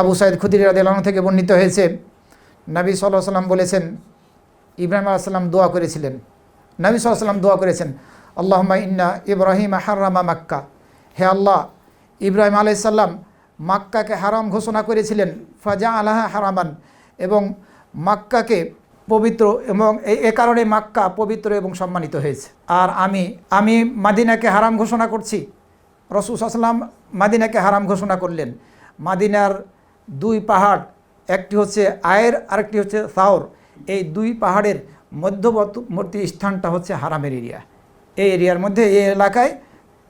আবু সাইদ খুদির রাদিয়াল্লাহু থেকে বর্ণিত হয়েছে, নবী সাল্লাহ সাল্লাম বলেছেন, ইব্রাহিম আলাইসাল্লাম দোয়া করেছিলেন। নবী সাল্লাম দোয়া করেছেন আল্লাহমা ইন্না ইব্রাহিম হারামা মাক্কা। হে আল্লাহ, ইব্রাহিম আলাইসাল্লাম মাক্কাকে হারাম ঘোষণা করেছিলেন ফাজা আলাহা হারামান, এবং মাক্কাকে পবিত্র এবং এ কারণে মাক্কা পবিত্র এবং সম্মানিত হয়েছে। আর আমি আমি মাদিনাকে হারাম ঘোষণা করছি। রসুল আসলাম মাদিনাকে হারাম ঘোষণা করলেন। মাদিনার দুই পাহাড়, একটি হচ্ছে আয়ের, আরেকটি হচ্ছে সাওর। এই দুই পাহাড়ের মধ্যবর্তী স্থানটা হচ্ছে হারামের এরিয়া। এই এরিয়ার মধ্যে, এই এলাকায়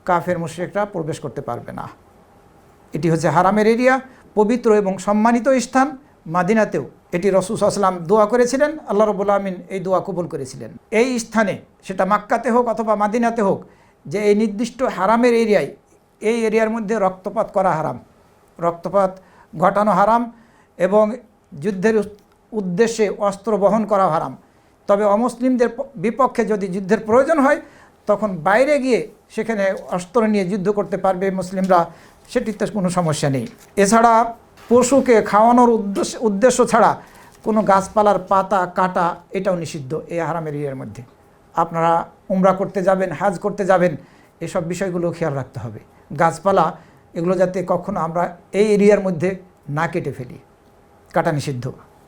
কাফের, মুশ্রিকরা প্রবেশ করতে পারবে না। এটি হচ্ছে হারামের এরিয়া, পবিত্র এবং সম্মানিত স্থান মাদিনাতেও। এটি রসুল আসলাম দোয়া করেছিলেন, আল্লাহ রবুল আমিন এই দোয়া কবুল করেছিলেন। এই স্থানে, সেটা মাক্কাতে হোক অথবা মাদিনাতে হোক, যে এই নির্দিষ্ট হারামের এরিয়ায়, এই এরিয়ার মধ্যে রক্তপাত করা হারাম। রক্তপাত ঘটানো হারাম এবং যুদ্ধের উদ্দেশ্যে অস্ত্র বহন করা হারাম। তবে অমুসলিমদের বিপক্ষে যদি যুদ্ধের প্রয়োজন হয়, তখন বাইরে গিয়ে সেখানে অস্ত্র নিয়ে যুদ্ধ করতে পারবে মুসলিমরা, সেটিতে কোনো সমস্যা নেই। এছাড়া পশুকে খাওয়ানোর উদ্দেশ্য উদ্দেশ্য ছাড়া কোনো গাছপালার পাতা, কাটা এটাও নিষিদ্ধ এই হারামের এরিয়ার মধ্যে। আপনারা উমরা করতে যাবেন, হাজ করতে যাবেন, এসব বিষয়গুলো খেয়াল রাখতে হবে। গাছপালা এগুলো যাতে কখনো আমরা এই এরিয়ার মধ্যে না কেটে ফেলি। কাটা নিষিদ্ধ